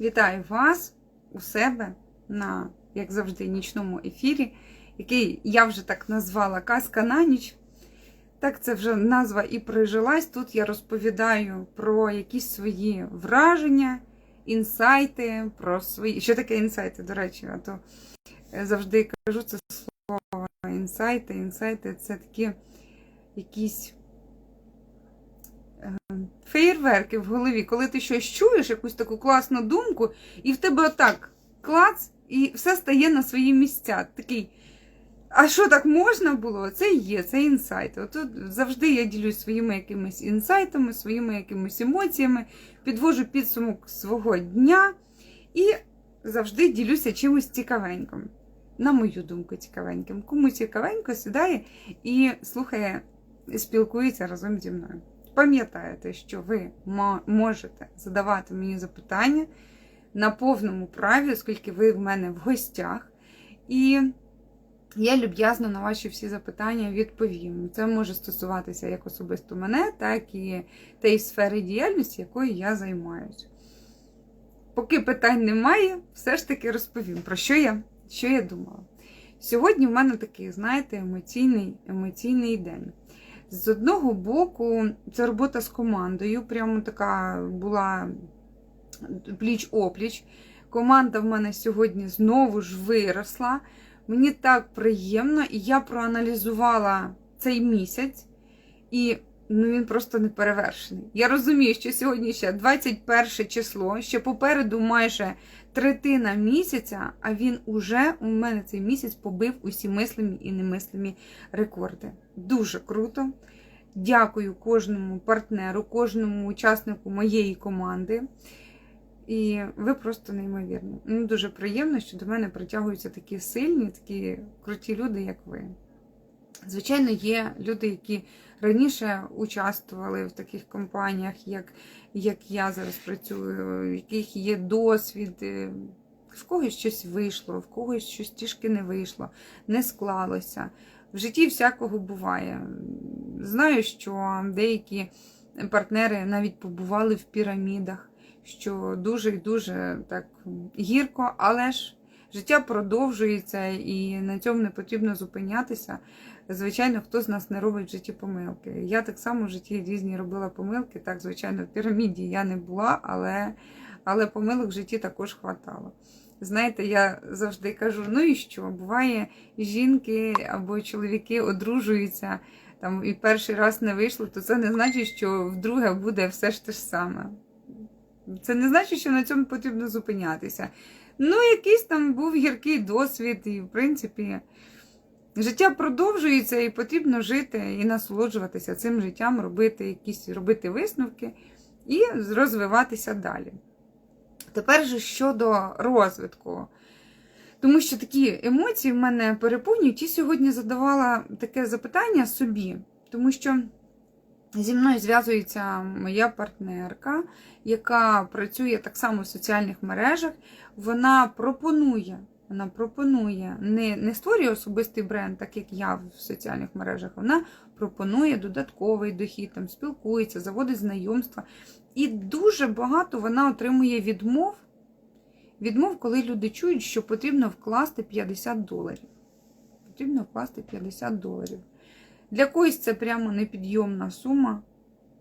Вітаю вас у себе на, як завжди, нічному ефірі, який я вже так назвала Казка на ніч. Так, це вже назва і прижилась. Тут я розповідаю про якісь свої враження, інсайти, про свої. Що таке інсайти, до речі, а то е, завжди кажу це слово інсайти. Інсайти це такі якісь феєрверки в голові, коли ти щось чуєш, якусь таку класну думку, і в тебе отак клац, і все стає на свої місця. Такий. А що так можна було? Це є, це інсайт. Отут завжди я ділюсь своїми якимись інсайтами, своїми якимись емоціями, підвожу підсумок свого дня і завжди ділюся чимось цікавеньким. На мою думку, цікавеньким. Кому цікавенько сідає і слухає, спілкується разом зі мною. Пам'ятаєте, що ви можете задавати мені запитання на повному праві, оскільки ви в мене в гостях. І я люб'язно на ваші всі запитання відповім. Це може стосуватися як особисто мене, так і тієї сфери діяльності, якою я займаюся. Поки питань немає, все ж таки розповім, про що я, що я думала. Сьогодні в мене такий, знаєте, емоційний, емоційний день. З одного боку, це робота з командою, прямо така була пліч-опліч. Команда в мене сьогодні знову ж виросла. Мені так приємно, і я проаналізувала цей місяць, і ну, він просто не перевершений. Я розумію, що сьогодні ще 21 число, ще попереду майже третина місяця, а він уже у мене цей місяць побив усі мислимі і немислимі рекорди. Дуже круто. Дякую кожному партнеру, кожному учаснику моєї команди. І ви просто неймовірні. Мені дуже приємно, що до мене притягуються такі сильні, такі круті люди, як ви. Звичайно, є люди, які раніше участвували в таких компаніях, як як я зараз працюю, в яких є досвід, в когось щось вийшло, в когось щось трішки не вийшло, не склалося. В житті всякого буває. Знаю, що деякі партнери навіть побували в пірамідах що дуже і дуже так гірко, але ж життя продовжується і на цьому не потрібно зупинятися. Звичайно, хто з нас не робить в житті помилки. Я так само в житті різні робила помилки. Так, звичайно, в піраміді я не була, але але помилок в житті також хватало. Знаєте, я завжди кажу: ну і що? Буває, жінки або чоловіки одружуються там і перший раз не вийшло, то це не значить, що вдруге буде все ж те ж саме. Це не значить, що на цьому потрібно зупинятися. Ну, якийсь там був гіркий досвід, і, в принципі, життя продовжується, і потрібно жити і насолоджуватися цим життям, робити якісь робити висновки і розвиватися далі. Тепер же щодо розвитку. Тому що такі емоції в мене переповнюють, і сьогодні задавала таке запитання собі, тому що. Зі мною зв'язується моя партнерка, яка працює так само в соціальних мережах. Вона пропонує, вона пропонує, не не створює особистий бренд, так як я в соціальних мережах. Вона пропонує додатковий дохід, там спілкується, заводить знайомства. І дуже багато вона отримує відмов. Відмов, коли люди чують, що потрібно вкласти 50 доларів. Потрібно вкласти 50 доларів. Для когось це прямо непідйомна сума,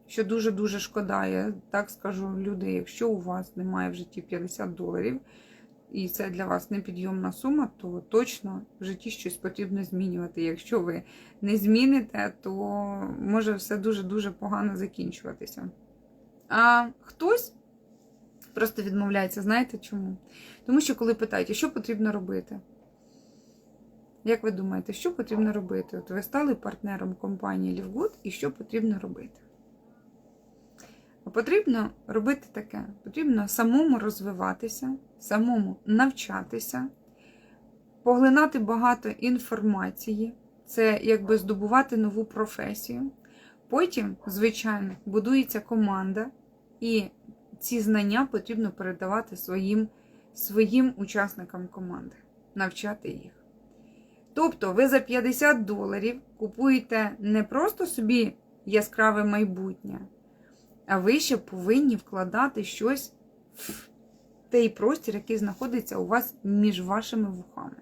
що дуже-дуже шкода. Я так скажу люди, якщо у вас немає в житті 50 доларів, і це для вас непідйомна сума, то точно в житті щось потрібно змінювати. Якщо ви не зміните, то може все дуже-дуже погано закінчуватися. А хтось просто відмовляється, знаєте чому? Тому що, коли питають, що потрібно робити? Як ви думаєте, що потрібно робити? От ви стали партнером компанії Лівгуд, і що потрібно робити? Потрібно робити таке: потрібно самому розвиватися, самому навчатися, поглинати багато інформації, це якби здобувати нову професію. Потім, звичайно, будується команда, і ці знання потрібно передавати своїм, своїм учасникам команди, навчати їх. Тобто ви за 50 доларів купуєте не просто собі яскраве майбутнє, а ви ще повинні вкладати щось в той простір, який знаходиться у вас між вашими вухами.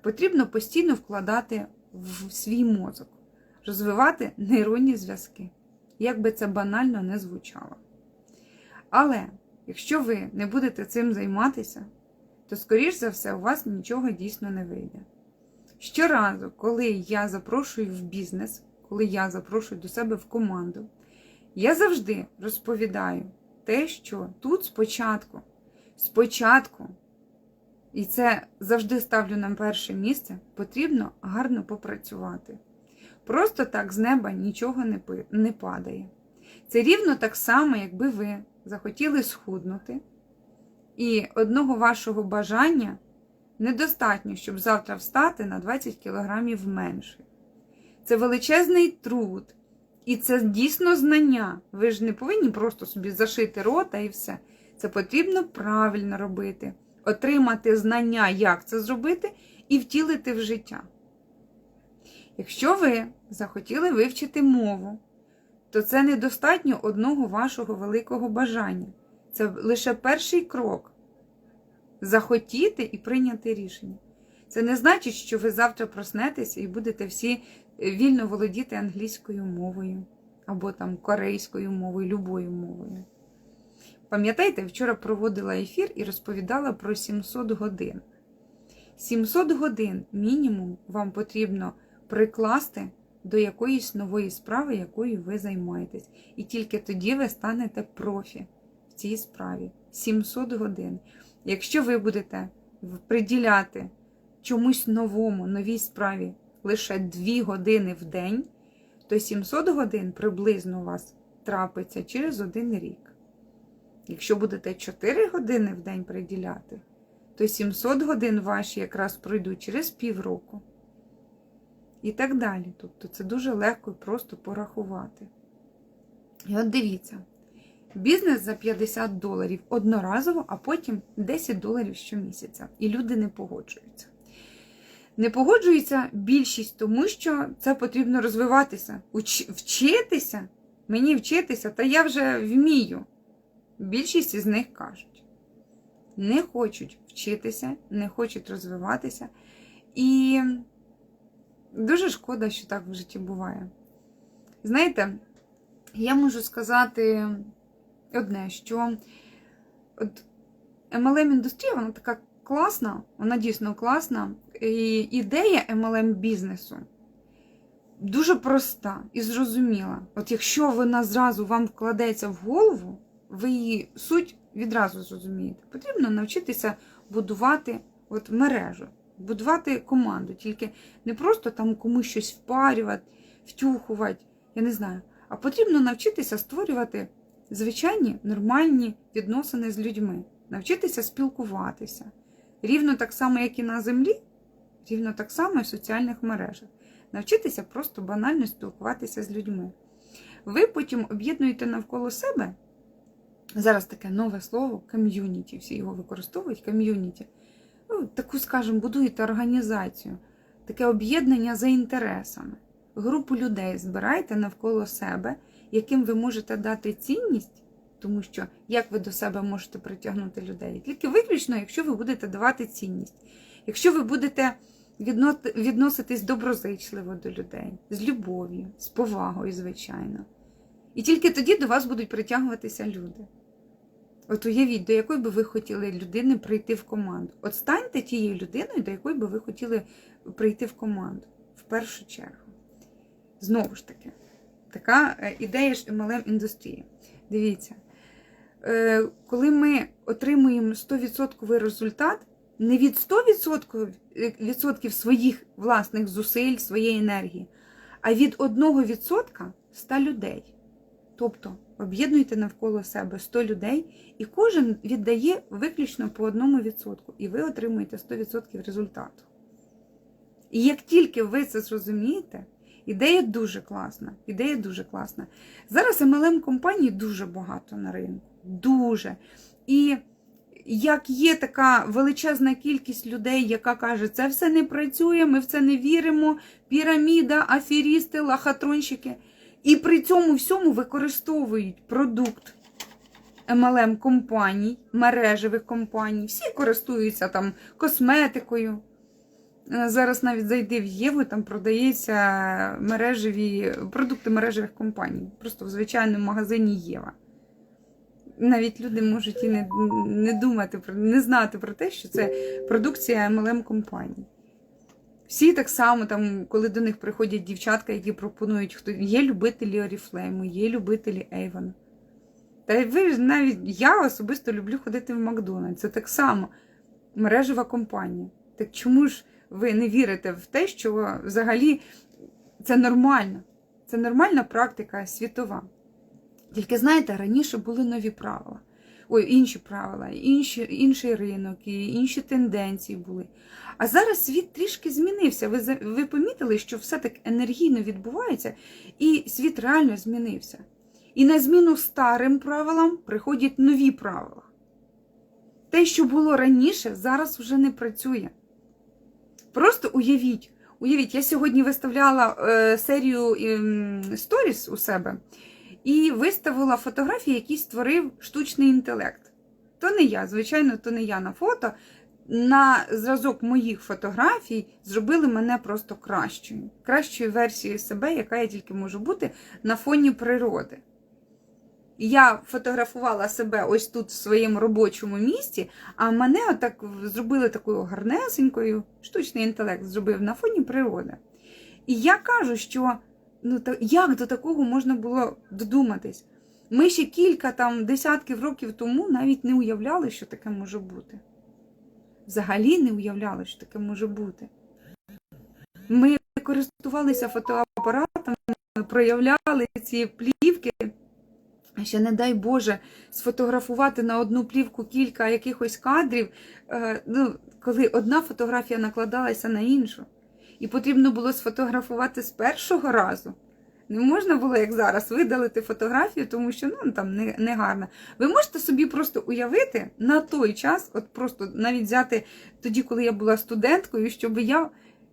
Потрібно постійно вкладати в свій мозок, розвивати нейронні зв'язки, як би це банально не звучало. Але якщо ви не будете цим займатися, то, скоріш за все, у вас нічого дійсно не вийде. Щоразу, коли я запрошую в бізнес, коли я запрошую до себе в команду, я завжди розповідаю те, що тут спочатку, спочатку, і це завжди ставлю на перше місце, потрібно гарно попрацювати. Просто так з неба нічого не, падає. Це рівно так само, якби ви захотіли схуднути, і одного вашого бажання недостатньо, щоб завтра встати на 20 кілограмів менше. Це величезний труд, і це дійсно знання. Ви ж не повинні просто собі зашити рота і все. Це потрібно правильно робити, отримати знання, як це зробити, і втілити в життя. Якщо ви захотіли вивчити мову, то це недостатньо одного вашого великого бажання. Це лише перший крок захотіти і прийняти рішення. Це не значить, що ви завтра проснетеся і будете всі вільно володіти англійською мовою, або там корейською мовою, любою мовою. Пам'ятаєте, вчора проводила ефір і розповідала про 700 годин. 700 годин мінімум вам потрібно прикласти до якоїсь нової справи, якою ви займаєтесь. І тільки тоді ви станете профі в цій справі. 700 годин. Якщо ви будете приділяти чомусь новому, новій справі лише 2 години в день, то 700 годин приблизно у вас трапиться через один рік. Якщо будете 4 години в день приділяти, то 700 годин ваші якраз пройдуть через півроку. І так далі. Тобто це дуже легко і просто порахувати. І от дивіться, бізнес за 50 доларів одноразово, а потім 10 доларів щомісяця. І люди не погоджуються. Не погоджується більшість, тому що це потрібно розвиватися. Уч... Вчитися, мені вчитися, та я вже вмію. Більшість із них кажуть, не хочуть вчитися, не хочуть розвиватися. І дуже шкода, що так в житті буває. Знаєте, я можу сказати одне, що от MLM-індустрія, вона така класна, вона дійсно класна. Ідея MLM бізнесу дуже проста і зрозуміла. От якщо вона зразу вам вкладеться в голову, ви її суть відразу зрозумієте. Потрібно навчитися будувати от мережу, будувати команду, тільки не просто там комусь щось впарювати, втюхувати, я не знаю, а потрібно навчитися створювати звичайні нормальні відносини з людьми, навчитися спілкуватися. Рівно так само, як і на землі, рівно так само і в соціальних мережах. Навчитися просто банально спілкуватися з людьми. Ви потім об'єднуєте навколо себе. Зараз таке нове слово ком'юніті, всі його використовують ком'юніті. Ну, таку, скажімо, будуєте організацію, таке об'єднання за інтересами. Групу людей збирайте навколо себе, яким ви можете дати цінність, тому що як ви до себе можете притягнути людей? Тільки виключно, якщо ви будете давати цінність. Якщо ви будете відноситись доброзичливо до людей, з любов'ю, з повагою, звичайно. І тільки тоді до вас будуть притягуватися люди. От уявіть, до якої би ви хотіли людини прийти в команду. От станьте тією людиною, до якої би ви хотіли прийти в команду. В першу чергу. Знову ж таки, така е, ідея ж MLM індустрії. Дивіться, е, коли ми отримуємо 100% результат, не від 100% відсотків своїх власних зусиль, своєї енергії, а від 1% 100 людей. Тобто об'єднуйте навколо себе 100 людей, і кожен віддає виключно по 1%, і ви отримуєте 100% результату. І як тільки ви це зрозумієте, ідея дуже класна. Ідея дуже класна. Зараз MLM компаній дуже багато на ринку. Дуже. І як є така величезна кількість людей, яка каже, це все не працює, ми в це не віримо, піраміда, аферісти, лахатронщики. І при цьому всьому використовують продукт MLM компаній, мережевих компаній. Всі користуються там косметикою. Е, Зараз навіть зайди в Єву, там продається мережеві продукти мережевих компаній. Просто в звичайному магазині Єва. Навіть люди можуть і не, не думати не знати про те, що це продукція MLM компаній. Всі так само, там, коли до них приходять дівчатка, які пропонують, хто є любителі Оріфлейму, є любителі Ейвона. Та ви ж навіть я особисто люблю ходити в Макдональдс. Це так само мережева компанія. Так чому ж ви не вірите в те, що взагалі це нормально? Це нормальна практика світова. Тільки знаєте, раніше були нові правила. Ой, інші правила, інші, інший ринок, і інші тенденції були. А зараз світ трішки змінився. Ви, ви помітили, що все так енергійно відбувається, і світ реально змінився. І на зміну старим правилам приходять нові правила. Те, що було раніше, зараз вже не працює. Просто уявіть, уявіть, я сьогодні виставляла е, серію ем, сторіс у себе і виставила фотографії, які створив штучний інтелект. То не я, звичайно, то не я на фото. На зразок моїх фотографій зробили мене просто кращою, кращою версією себе, яка я тільки можу бути на фоні природи. Я фотографувала себе ось тут в своєму робочому місці, а мене отак зробили такою гарнесенькою, штучний інтелект зробив на фоні природи. І я кажу, що ну, та, як до такого можна було додуматись? Ми ще кілька там десятків років тому навіть не уявляли, що таке може бути. Взагалі не уявляли, що таке може бути. Ми користувалися фотоапаратами, проявляли ці плівки. Ще, не дай Боже, сфотографувати на одну плівку кілька якихось кадрів, е, ну, коли одна фотографія накладалася на іншу. І потрібно було сфотографувати з першого разу. Не можна було, як зараз, видалити фотографію, тому що ну, там не, не гарно. Ви можете собі просто уявити на той час, от просто навіть взяти тоді, коли я була студенткою, щоб я,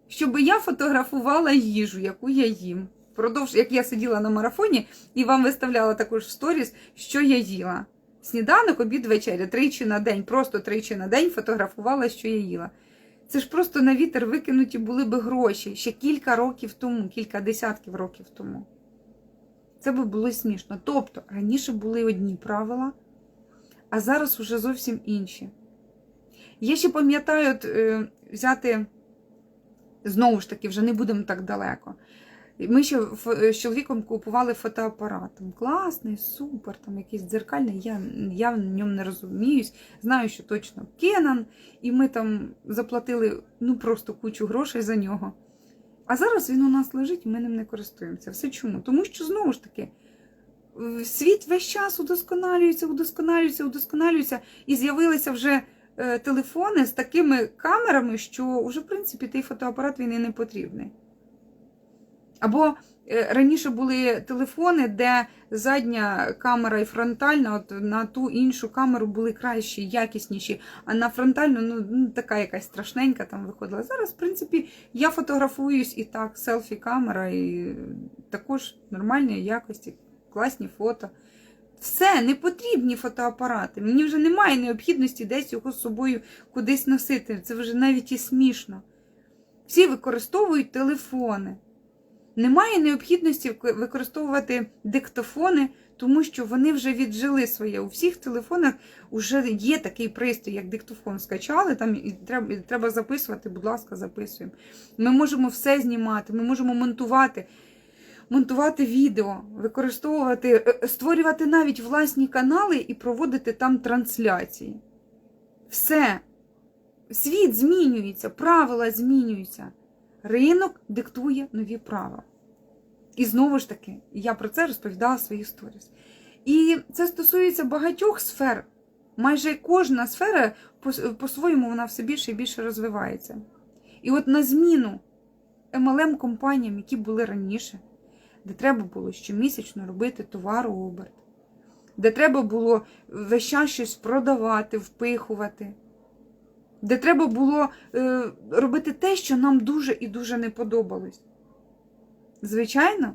щоб я фотографувала їжу, яку я їм. Продовж, як я сиділа на марафоні і вам виставляла також в сторіс, що я їла. Сніданок, обід, вечеря, тричі на день, просто тричі на день фотографувала, що я їла. Це ж просто на вітер викинуті були би гроші ще кілька років тому, кілька десятків років тому. Це би було смішно. Тобто, раніше були одні правила, а зараз уже зовсім інші. Я ще пам'ятаю, е, взяти, знову ж таки, вже не будемо так далеко. Ми ще з чоловіком купували фотоапарат. Класний, супер, там якийсь дзеркальний. Я, я в ньому не розуміюсь. Знаю, що точно Canon, і ми там заплатили ну просто кучу грошей за нього. А зараз він у нас лежить, і ми ним не користуємося. Все чому? Тому що знову ж таки. Світ весь час удосконалюється, удосконалюється, удосконалюється, і з'явилися вже е, телефони з такими камерами, що вже, в принципі, той фотоапарат він і не потрібний. Або е, раніше були телефони, де задня камера і фронтальна, от на ту іншу камеру були кращі, якісніші, а на фронтальну ну, ну, така якась страшненька там виходила. Зараз, в принципі, я фотографуюсь і так, селфі-камера, і також нормальної якості, класні фото. Все, не потрібні фотоапарати. Мені вже немає необхідності десь його з собою кудись носити. Це вже навіть і смішно. Всі використовують телефони. Немає необхідності використовувати диктофони, тому що вони вже віджили своє. У всіх телефонах вже є такий пристрій, як диктофон. Скачали там і треба, і треба записувати, будь ласка, записуємо. Ми можемо все знімати, ми можемо монтувати, монтувати відео, використовувати, е, створювати навіть власні канали і проводити там трансляції. Все. Світ змінюється, правила змінюються. Ринок диктує нові правила. І знову ж таки, я про це розповідала в своїх сторіс. І це стосується багатьох сфер. Майже кожна сфера по- по-своєму вона все більше і більше розвивається. І от на зміну MLM компаніям, які були раніше, де треба було щомісячно робити товарооберт, де треба було весь час щось продавати, впихувати, де треба було е, робити те, що нам дуже і дуже не подобалось. Звичайно,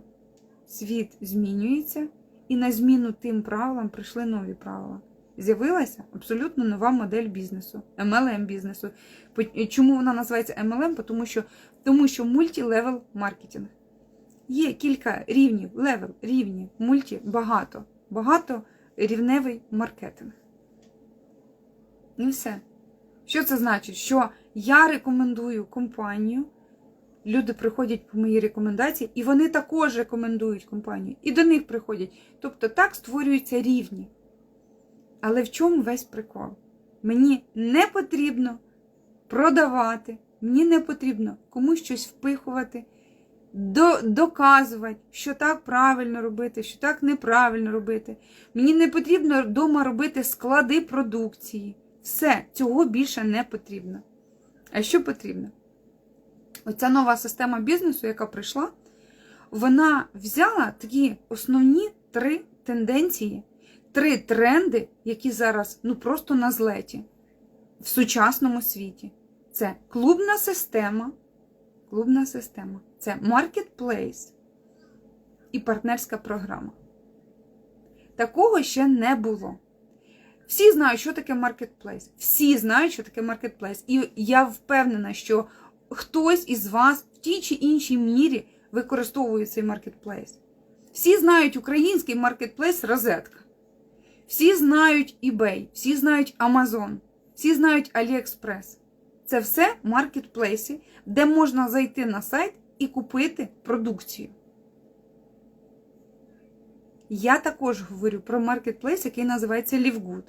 світ змінюється, і на зміну тим правилам прийшли нові правила. З'явилася абсолютно нова модель бізнесу, MLM бізнесу. Чому вона називається MLM? Тому що, тому що мультілевел маркетинг. Є кілька рівнів, левел, рівні, мульті, багато. Багато рівневий маркетинг. І все. Що це значить? Що я рекомендую компанію, люди приходять по моїй рекомендації, і вони також рекомендують компанію, і до них приходять. Тобто так створюються рівні. Але в чому весь прикол? Мені не потрібно продавати, мені не потрібно комусь щось впихувати, до, доказувати, що так правильно робити, що так неправильно робити. Мені не потрібно вдома робити склади продукції. Все, цього більше не потрібно. А що потрібно? Оця нова система бізнесу, яка прийшла, вона взяла такі основні три тенденції, три тренди, які зараз ну просто на злеті в сучасному світі. Це клубна система, клубна система, це маркетплейс і партнерська програма. Такого ще не було. Всі знають, що таке маркетплейс. Всі знають, що таке маркетплейс. І я впевнена, що хтось із вас в тій чи іншій мірі використовує цей маркетплейс. Всі знають український маркетплейс розетка. Всі знають eBay, всі знають Amazon, всі знають AliExpress. Це все маркетплейси, де можна зайти на сайт і купити продукцію. Я також говорю про маркетплейс, який називається LiveGood,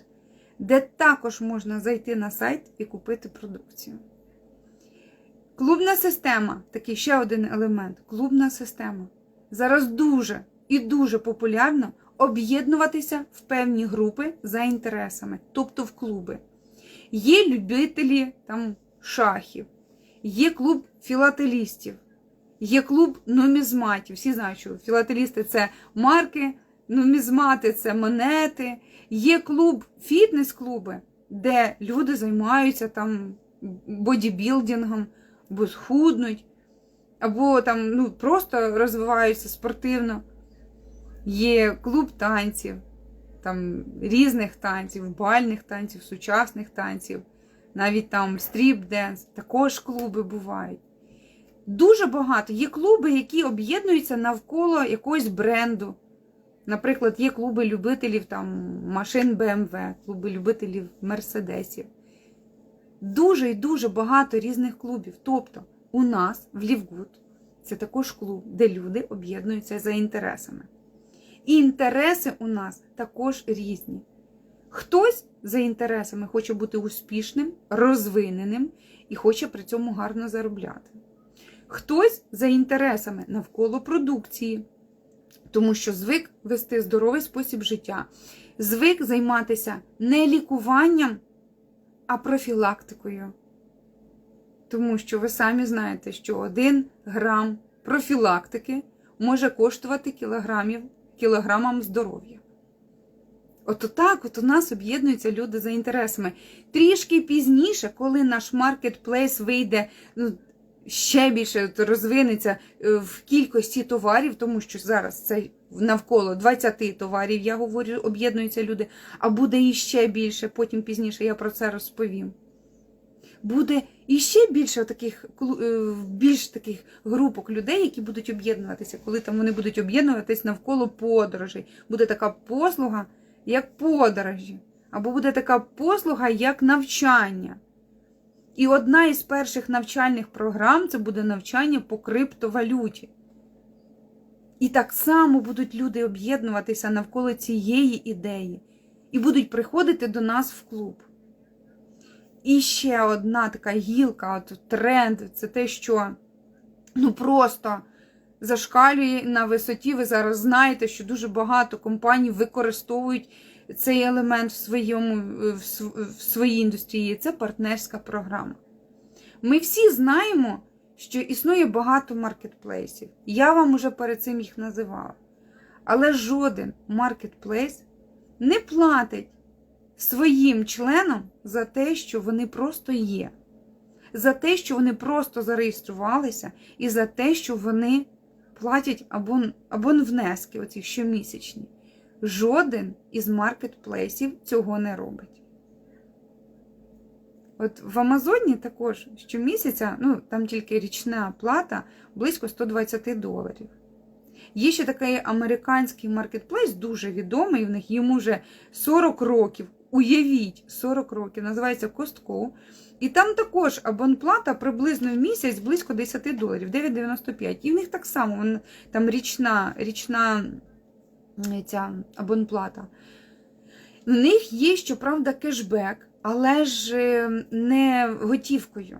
де також можна зайти на сайт і купити продукцію. Клубна система такий ще один елемент. Клубна система. Зараз дуже і дуже популярно об'єднуватися в певні групи за інтересами, тобто в клуби. Є любителі там, шахів, є клуб філателістів, є клуб нумізматів. Всі знають, що філателісти це марки, нумізмати це монети. Є клуб, фітнес-клуби, де люди займаються там бодібілдингом, або схуднуть, або там ну, просто розвиваються спортивно. Є клуб танців, там різних танців, бальних танців, сучасних танців, навіть там стріп-денс, також клуби бувають. Дуже багато. Є клуби, які об'єднуються навколо якогось бренду. Наприклад, є клуби любителів там, машин BMW, клуби любителів Мерседесів. Дуже і дуже багато різних клубів. Тобто, у нас в Лівгуд це також клуб, де люди об'єднуються за інтересами. І інтереси у нас також різні. Хтось за інтересами хоче бути успішним, розвиненим і хоче при цьому гарно заробляти. Хтось за інтересами навколо продукції, тому що звик вести здоровий спосіб життя, звик займатися не лікуванням, а профілактикою. Тому що ви самі знаєте, що один грам профілактики може коштувати кілограмів, кілограмам здоров'я. От так от у нас об'єднуються люди за інтересами. Трішки пізніше, коли наш маркетплейс вийде ну, ще більше розвинеться е, в кількості товарів, тому що зараз це навколо 20 товарів, я говорю, об'єднуються люди, а буде іще більше, потім пізніше я про це розповім. Буде іще більше таких е, більш таких групок людей, які будуть об'єднуватися, коли там вони будуть об'єднуватись навколо подорожей. Буде така послуга, як подорожі, або буде така послуга, як навчання. І одна із перших навчальних програм це буде навчання по криптовалюті. І так само будуть люди об'єднуватися навколо цієї ідеї і будуть приходити до нас в клуб. І ще одна така гілка, от тренд це те, що ну просто зашкалює на висоті. Ви зараз знаєте, що дуже багато компаній використовують цей елемент в, своєму, в своїй індустрії. Це партнерська програма. Ми всі знаємо, що існує багато маркетплейсів. Я вам уже перед цим їх називала. Але жоден маркетплейс не платить своїм членам за те, що вони просто є, за те, що вони просто зареєструвалися, і за те, що вони платять абон, абон внески, оці щомісячні. Жоден із маркетплейсів цього не робить. От в Амазоні також щомісяця, ну там тільки річна плата близько 120 доларів. Є ще такий американський маркетплейс, дуже відомий, в них йому вже 40 років. Уявіть, 40 років, називається Costco. І там також абонплата приблизно в місяць близько 10 доларів, 9,95. І в них так само там річна, річна ця абонплата. В них є, щоправда, кешбек, але ж е, не готівкою.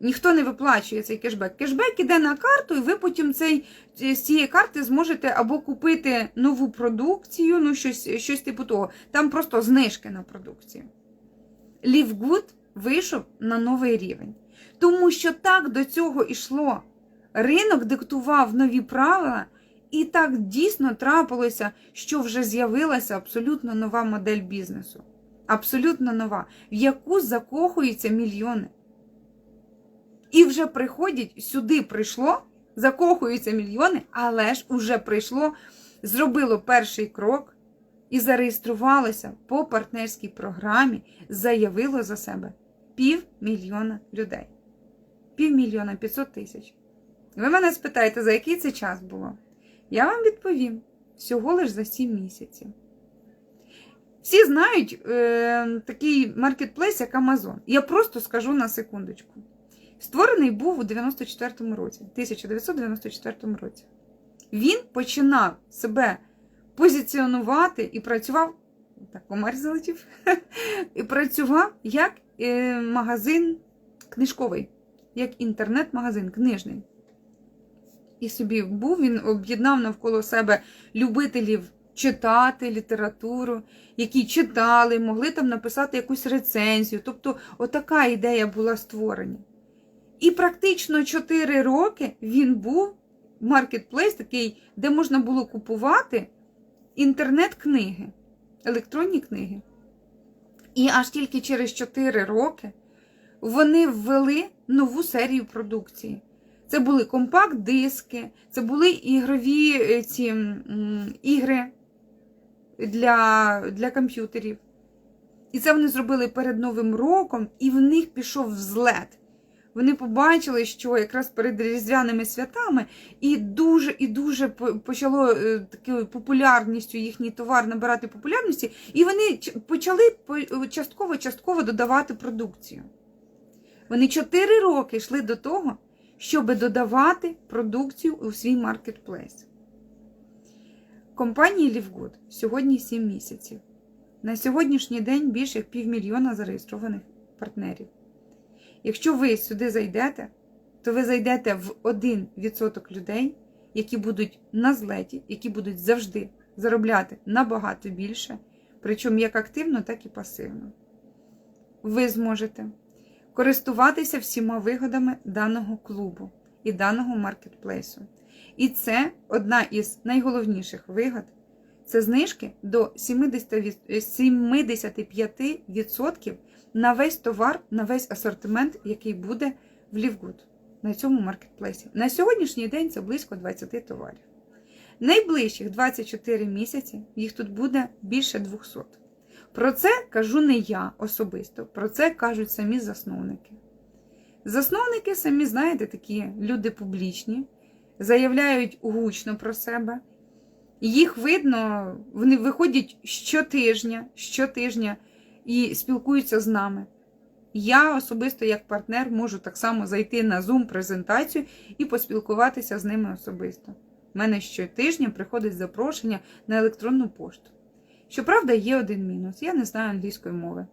Ніхто не виплачує цей кешбек. Кешбек іде на карту, і ви потім цей, з цієї карти зможете або купити нову продукцію, ну щось, щось типу того. Там просто знижки на продукцію. Лівгуд вийшов на новий рівень. Тому що так до цього йшло. Ринок диктував нові правила, і так дійсно трапилося, що вже з'явилася абсолютно нова модель бізнесу. Абсолютно нова, в яку закохуються мільйони. І вже приходять, сюди прийшло, закохуються мільйони, але ж уже прийшло, зробило перший крок і зареєструвалося по партнерській програмі, заявило за себе півмільйона людей. Півмільйона 500 тисяч. Ви мене спитаєте, за який це час було? Я вам відповім всього лиш за 7 місяців. Всі знають е, такий маркетплейс, як Amazon. Я просто скажу на секундочку. Створений був у 94-му році, 1994 році. Він починав себе позиціонувати і працював, так, комар залетів, і працював як е, магазин книжковий, як інтернет-магазин книжний. І собі був, він об'єднав навколо себе любителів читати літературу, які читали, могли там написати якусь рецензію. Тобто, отака ідея була створена. І практично 4 роки він був маркетплейс такий, де можна було купувати інтернет-книги, електронні книги. І аж тільки через 4 роки вони ввели нову серію продукції. Це були компакт-диски, це були ігрові ці м, ігри для, для комп'ютерів. І це вони зробили перед Новим роком, і в них пішов взлет. Вони побачили, що якраз перед різдвяними святами і дуже і дуже почало е, такою популярністю їхній товар набирати популярності, і вони почали частково-частково додавати продукцію. Вони 4 роки йшли до того, щоб додавати продукцію у свій маркетплейс. Компанії Лівгуд сьогодні 7 місяців. На сьогоднішній день більше як півмільйона зареєстрованих партнерів. Якщо ви сюди зайдете, то ви зайдете в 1% людей, які будуть на злеті, які будуть завжди заробляти набагато більше, причому як активно, так і пасивно. Ви зможете користуватися всіма вигодами даного клубу і даного маркетплейсу. І це одна із найголовніших вигод це знижки до 75% на весь товар, на весь асортимент, який буде в Лівгуд на цьому маркетплейсі. На сьогоднішній день це близько 20 товарів. Найближчих 24 місяці їх тут буде більше 200. Про це кажу не я особисто, про це кажуть самі засновники. Засновники самі, знаєте, такі люди публічні, заявляють гучно про себе. Їх видно, вони виходять щотижня, щотижня і спілкуються з нами. Я особисто, як партнер, можу так само зайти на Zoom-презентацію і поспілкуватися з ними особисто. У мене щотижня приходить запрошення на електронну пошту. Щоправда, є один мінус. Я не знаю англійської мови.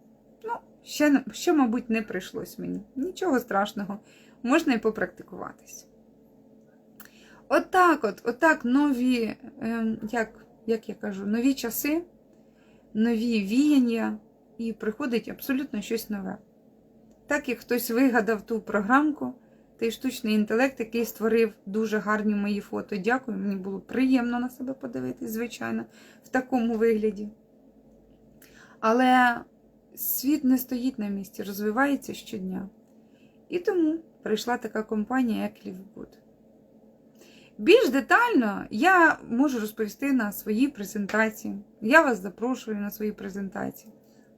Ну, ще, ще мабуть, не прийшлось мені. Нічого страшного, можна і попрактикуватись. Отак от, отак нові, ем, як, як я кажу, нові часи, нові віяння і приходить абсолютно щось нове. Так як хтось вигадав ту програмку, той штучний інтелект, який створив дуже гарні мої фото. Дякую, мені було приємно на себе подивитись, звичайно, в такому вигляді. Але світ не стоїть на місці, розвивається щодня. І тому прийшла така компанія, як Лівгуд. Більш детально я можу розповісти на своїй презентації. Я вас запрошую на свої презентації.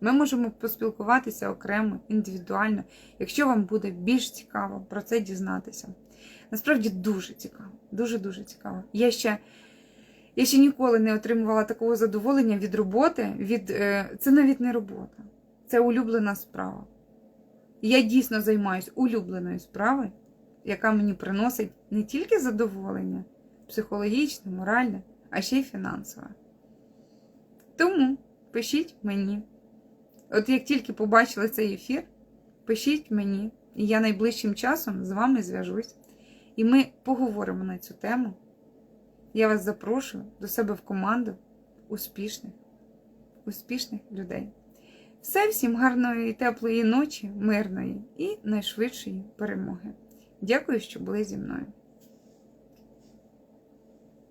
Ми можемо поспілкуватися окремо, індивідуально, якщо вам буде більш цікаво про це дізнатися. Насправді дуже цікаво, дуже-дуже цікаво. Я ще, я ще ніколи не отримувала такого задоволення від роботи. Від, е, це навіть не робота, це улюблена справа. Я дійсно займаюся улюбленою справою, яка мені приносить не тільки задоволення, психологічне, моральне, а ще й фінансове. Тому пишіть мені. От як тільки побачили цей ефір, пишіть мені, і я найближчим часом з вами зв'яжусь. І ми поговоримо на цю тему. Я вас запрошую до себе в команду успішних, успішних людей. Все, всім гарної, теплої ночі, мирної і найшвидшої перемоги. Дякую, що були зі мною.